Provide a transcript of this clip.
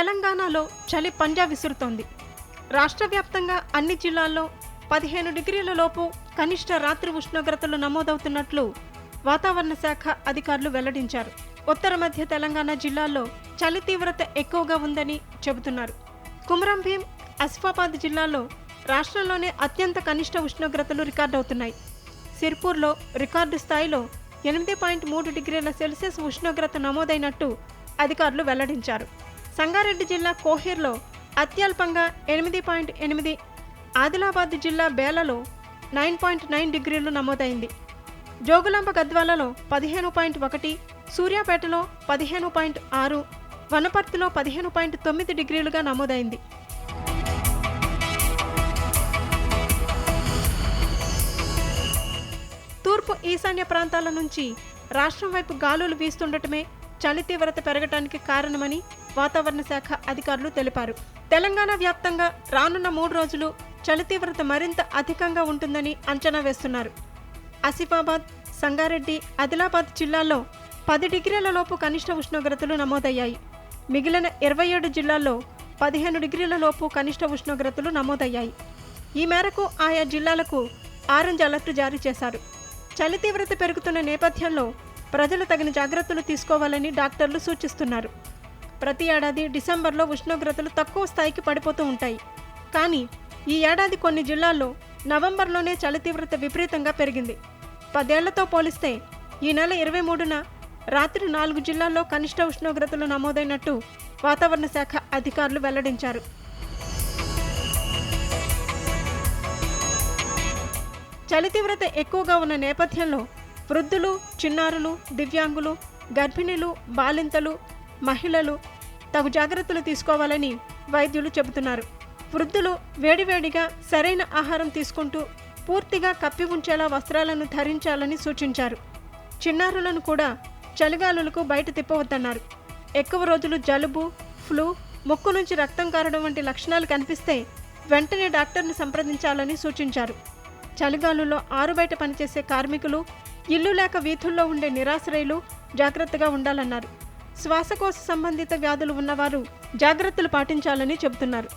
తెలంగాణలో చలి పంజా విసురుతోంది. రాష్ట్ర వ్యాప్తంగా అన్ని జిల్లాల్లో పదిహేను డిగ్రీల లోపు కనిష్ట రాత్రి ఉష్ణోగ్రతలు నమోదవుతున్నట్లు వాతావరణ శాఖ అధికారులు వెల్లడించారు. ఉత్తర మధ్య తెలంగాణ జిల్లాల్లో చలి తీవ్రత ఎక్కువగా ఉందని చెబుతున్నారు. కుమరం భీం అసిఫాబాద్ జిల్లాల్లో రాష్ట్రంలోనే అత్యంత కనిష్ట ఉష్ణోగ్రతలు రికార్డవుతున్నాయి. సిర్పూర్లో రికార్డు స్థాయిలో ఎనిమిది పాయింట్ మూడు డిగ్రీల సెల్సియస్ ఉష్ణోగ్రత నమోదైనట్టు అధికారులు వెల్లడించారు. సంగారెడ్డి జిల్లా కోహేర్లో అత్యల్పంగా ఎనిమిది పాయింట్ ఎనిమిది ఆదిలాబాద్ జిల్లా బేలలో నైన్ పాయింట్ నైన్ డిగ్రీలు నమోదైంది. జోగులాంబ గద్వాలలో పదిహేను పాయింట్ ఒకటి సూర్యాపేటలో పదిహేను పాయింట్ ఆరు వనపర్తిలో పదిహేను పాయింట్ తొమ్మిది డిగ్రీలుగా నమోదైంది. తూర్పు ఈశాన్య ప్రాంతాల నుంచి రాష్ట్రం వైపు గాలులు వీస్తుండటమే చలి తీవ్రత పెరగటానికి కారణమని వాతావరణ శాఖ అధికారులు తెలిపారు. తెలంగాణ వ్యాప్తంగా రానున్న మూడు రోజులు చలి తీవ్రత మరింత అధికంగా ఉంటుందని అంచనా వేస్తున్నారు. ఆసిఫాబాద్ సంగారెడ్డి ఆదిలాబాద్ జిల్లాల్లో పది డిగ్రీల లోపు కనిష్ట ఉష్ణోగ్రతలు నమోదయ్యాయి. మిగిలిన ఇరవై ఏడు జిల్లాల్లో పదిహేను డిగ్రీల లోపు కనిష్ట ఉష్ణోగ్రతలు నమోదయ్యాయి. ఈ మేరకు ఆయా జిల్లాలకు ఆరెంజ్ అలర్ట్ జారీ చేశారు. చలి తీవ్రత పెరుగుతున్న నేపథ్యంలో ప్రజలు తగిన జాగ్రత్తలు తీసుకోవాలని డాక్టర్లు సూచిస్తున్నారు. ప్రతి ఏడాది డిసెంబర్లో ఉష్ణోగ్రతలు తక్కువ స్థాయికి పడిపోతూ ఉంటాయి. కానీ ఈ ఏడాది కొన్ని జిల్లాల్లో నవంబర్లోనే చలి తీవ్రత విపరీతంగా పెరిగింది. పదేళ్ళతో పోలిస్తే ఈ నెల ఇరవై మూడున రాత్రి నాలుగు జిల్లాల్లో కనిష్ట ఉష్ణోగ్రతలు నమోదైనట్టు వాతావరణ శాఖ అధికారులు వెల్లడించారు. చలి తీవ్రత ఎక్కువగా ఉన్న నేపథ్యంలో వృద్ధులు చిన్నారులు దివ్యాంగులు గర్భిణీలు బాలింతలు మహిళలు తగు జాగ్రత్తలు తీసుకోవాలని వైద్యులు చెబుతున్నారు. వృద్ధులు వేడివేడిగా సరైన ఆహారం తీసుకుంటూ పూర్తిగా కప్పి ఉంచేలా వస్త్రాలను ధరించాలని సూచించారు. చిన్నారులను కూడా చలిగాలులకు బయట తిప్పవద్దన్నారు. ఎక్కువ రోజులు జలుబు ఫ్లూ ముక్కు నుంచి రక్తం కారడం వంటి లక్షణాలు కనిపిస్తే వెంటనే డాక్టర్ను సంప్రదించాలని సూచించారు. చలిగాలుల్లో ఆరుబయట పనిచేసే కార్మికులు ఇల్లు లేక వీధుల్లో ఉండే నిరాశ్రయులు జాగ్రత్తగా ఉండాలన్నారు. శ్వాసకోశ సంబంధిత వ్యాధులు ఉన్నవారు జాగ్రత్తలు పాటించాలని చెబుతున్నారు.